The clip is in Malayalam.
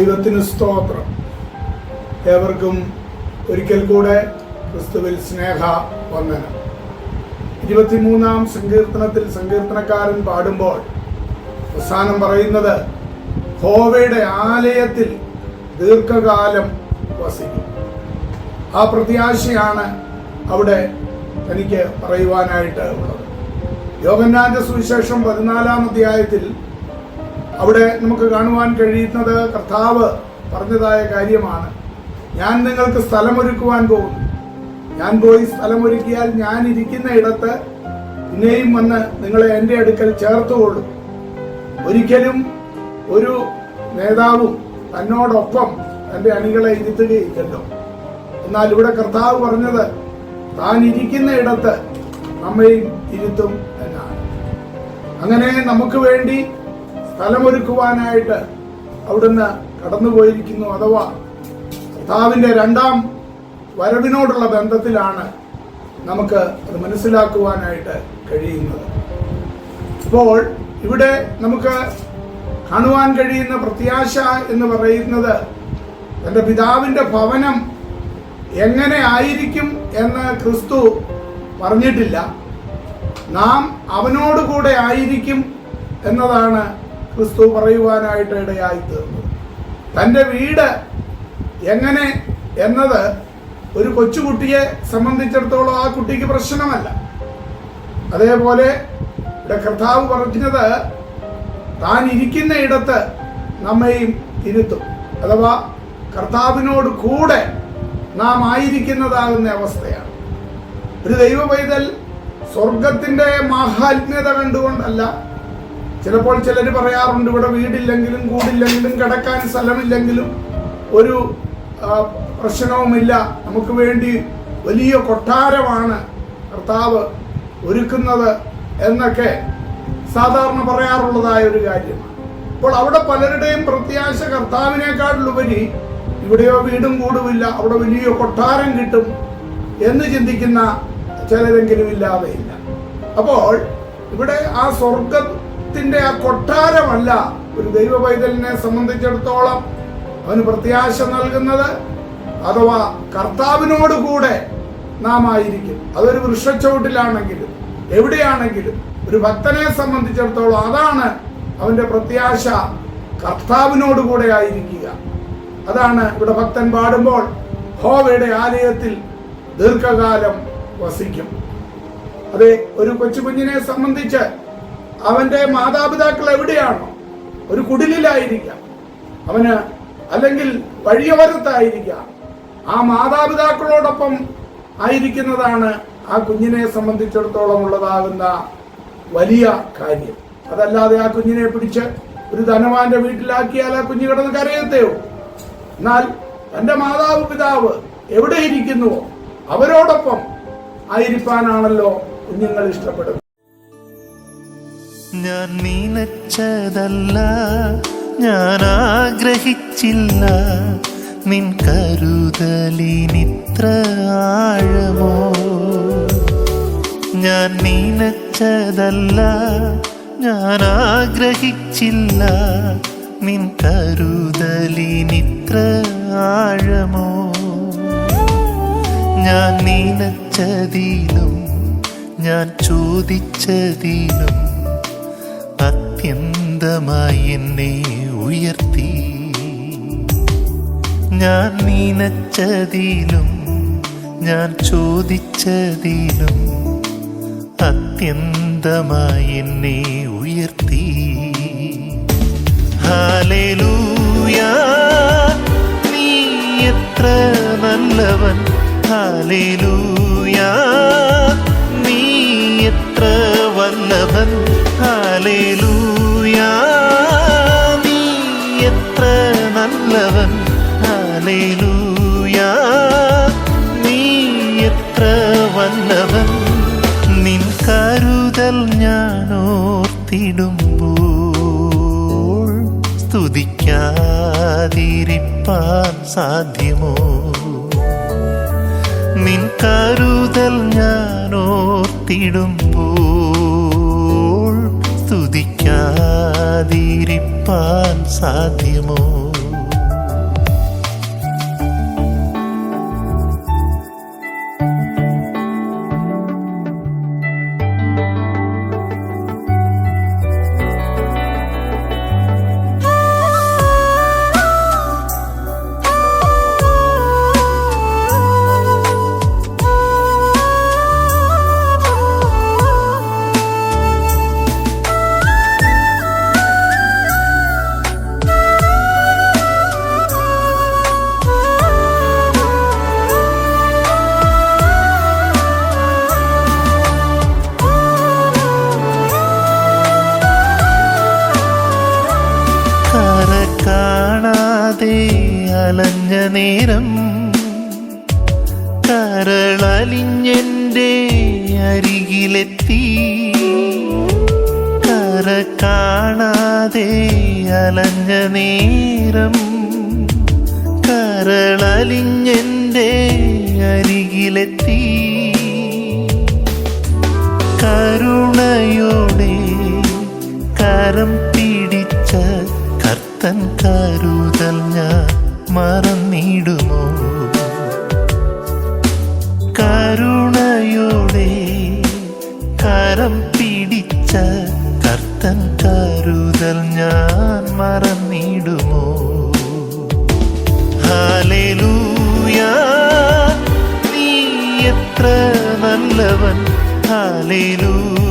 ദൈവത്തിന് സ്തോത്രം. ഏവർക്കും ഒരിക്കൽ കൂടെ ക്രിസ്തുവിൽ സ്നേഹ വന്ദനം. ഇരുപത്തിമൂന്നാം സങ്കീർത്തനത്തിൽ സങ്കീർത്തനക്കാരൻ പാടുമ്പോൾ അവസാനം പറയുന്നത് ഹോവയുടെ ആലയത്തിൽ ദീർഘകാലം വസിക്കും. ആ പ്രത്യാശയാണ് അവിടെ തനിക്ക് പറയുവാനായിട്ട് ഉള്ളത്. യോഗന്നാന്റെ സുവിശേഷം പതിനാലാം അധ്യായത്തിൽ അവിടെ നമുക്ക് കാണുവാൻ കഴിയുന്നത് കർത്താവ് പറഞ്ഞതായ കാര്യമാണ്. ഞാൻ നിങ്ങൾക്ക് സ്ഥലമൊരുക്കുവാൻ പോകുന്നു. ഞാൻ പോയി സ്ഥലമൊരുക്കിയാൽ ഞാൻ ഇരിക്കുന്ന ഇടത്ത് പിന്നെയും വന്ന് നിങ്ങളെ എന്റെ അടുക്കൽ ചേർത്തുകൊള്ളും ഒരിക്കലും ഒരു നേതാവും തന്നോടൊപ്പം തന്റെ അണികളെ ഇരുത്തുകയില്ലല്ലോ. എന്നാൽ ഇവിടെ കർത്താവ് പറഞ്ഞത് താൻ ഇരിക്കുന്ന ഇടത്ത് നമ്മയും ഇരുത്തും എന്നാണ്. അങ്ങനെ നമുക്ക് വേണ്ടി സ്ഥലമൊരുക്കുവാനായിട്ട് അവിടുന്ന് കടന്നുപോയിരിക്കുന്നു അഥവാ കർത്താവിന്റെ രണ്ടാം വരവിനോടുള്ള ബന്ധത്തിലാണ് നമുക്ക് അത് മനസ്സിലാക്കുവാനായിട്ട് കഴിയുന്നത്. അപ്പോൾ ഇവിടെ നമുക്ക് കാണുവാൻ കഴിയുന്ന പ്രത്യാശ എന്ന് പറയുന്നത് തന്റെ പിതാവിന്റെ ഭവനം എങ്ങനെ ആയിരിക്കും എന്ന് ക്രിസ്തു പറഞ്ഞിട്ടില്ല. നാം അവനോടുകൂടെ ആയിരിക്കും എന്നതാണ് ക്രിസ്തു പറയുവാനായിട്ട് ഇടയായി തീർന്നു തന്റെ വീട് എങ്ങനെ എന്നത് ഒരു കൊച്ചുകുട്ടിയെ സംബന്ധിച്ചിടത്തോളം ആ കുട്ടിക്ക് പ്രശ്നമല്ല. അതേപോലെ ഇവിടെ കർത്താവ് പറഞ്ഞത് താൻ ഇരിക്കുന്ന ഇടത്ത് നമ്മയും ഇരുത്തും. അഥവാ കർത്താവിനോട് കൂടെ നാം ആയിരിക്കുന്നതാകുന്ന അവസ്ഥയാണ്. ഒരു ദൈവ പൈതൽ സ്വർഗത്തിന്റെ മാഹാത്മ്യത കണ്ടുകൊണ്ടല്ല ചിലപ്പോൾ ചിലർ പറയാറുണ്ട് ഇവിടെ വീടില്ലെങ്കിലും കൂടില്ലെങ്കിലും കിടക്കാൻ സ്ഥലമില്ലെങ്കിലും ഒരു പ്രശ്നവുമില്ല. നമുക്ക് വേണ്ടി വലിയ കൊട്ടാരമാണ് കർത്താവ് ഒരുക്കുന്നത് എന്നൊക്കെ സാധാരണ പറയാറുള്ളതായ ഒരു കാര്യമാണ് അപ്പോൾ അവിടെ പലരുടെയും പ്രത്യാശ കർത്താവിനേക്കാളുപരി ഇവിടെയോ വീടും കൂടുമില്ല അവിടെ വലിയ കൊട്ടാരം കിട്ടും എന്ന് ചിന്തിക്കുന്ന ചിലരെങ്കിലും ഇല്ലാതെയില്ല. അപ്പോൾ ഇവിടെ ആ സ്വർഗത്തിന്റെ ആ കൊട്ടാരമല്ല ഒരു ദൈവ പൈതലിനെ സംബന്ധിച്ചിടത്തോളം അവന് പ്രത്യാശ നൽകുന്നത് അഥവാ കർത്താവിനോട് കൂടെ നാം ആയിരിക്കും. അതൊരു വൃക്ഷച്ചോട്ടിലാണെങ്കിലും എവിടെയാണെങ്കിലും ഒരു ഭക്തനെ സംബന്ധിച്ചിടത്തോളം അതാണ് അവന്റെ പ്രത്യാശ. കർത്താവിനോട് കൂടെ ആയിരിക്കുക. അതാണ് ഇവിടെ ഭക്തൻ പാടുമ്പോൾ ഹോവയുടെ ആലയത്തിൽ ദീർഘകാലം വസിക്കും. അതെ ഒരു കൊച്ചു കുഞ്ഞിനെ സംബന്ധിച്ച് അവന്റെ മാതാപിതാക്കൾ എവിടെയാണോ? ഒരു കുടിലിലായിരിക്കാം. അവന് അല്ലെങ്കിൽ വഴിയോരത്തായിരിക്കാം. ആ മാതാപിതാക്കളോടൊപ്പം ആയിരിക്കുന്നതാണ് ആ കുഞ്ഞിനെ സംബന്ധിച്ചിടത്തോളം ഉള്ളതാകുന്ന വലിയ കാര്യം. അതല്ലാതെ ആ കുഞ്ഞിനെ പിടിച്ച് ഒരു ധനവാന്റെ വീട്ടിലാക്കിയാൽ ആ കുഞ്ഞു കിടന്ന് കരയത്തെയോ? എന്നാൽ തന്റെ മാതാവ് പിതാവ് എവിടെ ഇരിക്കുന്നുവോ? അവരോടൊപ്പം ആയിരിക്കാനാണല്ലോ കുഞ്ഞുങ്ങൾ ഇഷ്ടപ്പെടുന്നത്. ഞാൻ നനച്ചതല്ല ഞാൻ ആഗ്രഹിച്ചില്ല. നിൻ കരുതലിനിത്ര ആഴമോ? ഞാൻ നനച്ചതല്ല ഞാൻ ആഗ്രഹിച്ചില്ല. നിൻ കരുതലിനിത്ര ആഴമോ? ഞാൻ നീനച്ചതിലും ഞാൻ ചോദിച്ചതിലും അത്യന്തമായി എന്നെ ഉയർത്തി. ഞാൻ നീനച്ചതിലും ഞാൻ ചോദിച്ചതിലും അത്യന്തമായി എന്നെ ഉയർത്തി. ഹാലേലൂയാ നീ എത്ര നല്ലവൻ. ഹാലേലൂയാ നീ എത്ര വല്ലവൻ ഹാലേലൂയാ നല്ലവൻ ഹാലേലൂയാ നീ എത്ര വല്ലഭൻ നിൻ കരുതൽ ഞാൻ ഓർത്തിടുമ്പോൾ സ്തുതിക്കാതിരിപ്പാൻ സാധ്യമോ? നിൻ കരുതൽ ഞാൻ ഓർത്തിടുമ്പോൾ സ്തുതിക്കാതിരിപ്പാൻ സാധ്യമോ? കാണാതെ അലഞ്ഞ നേരം. കരളലിഞ്ഞെന്റെ അരികിലെത്തി. കര കാണാതെ അലഞ്ഞ നേരം. കരളലിഞ്ഞെന്റെ അരികിലെത്തി. കരുണയോടെ കരം കർത്തൻ കരുതൽ ഞാൻ മറന്നിടുമോ? കരുണയോടെ കരം പിടിച്ച കർത്തൻ കരുതൽ ഞാൻ മറന്നിടുമോ? ഹാലേലൂയാ നീ എത്ര നല്ലവൻ. ഹാലേലൂയാ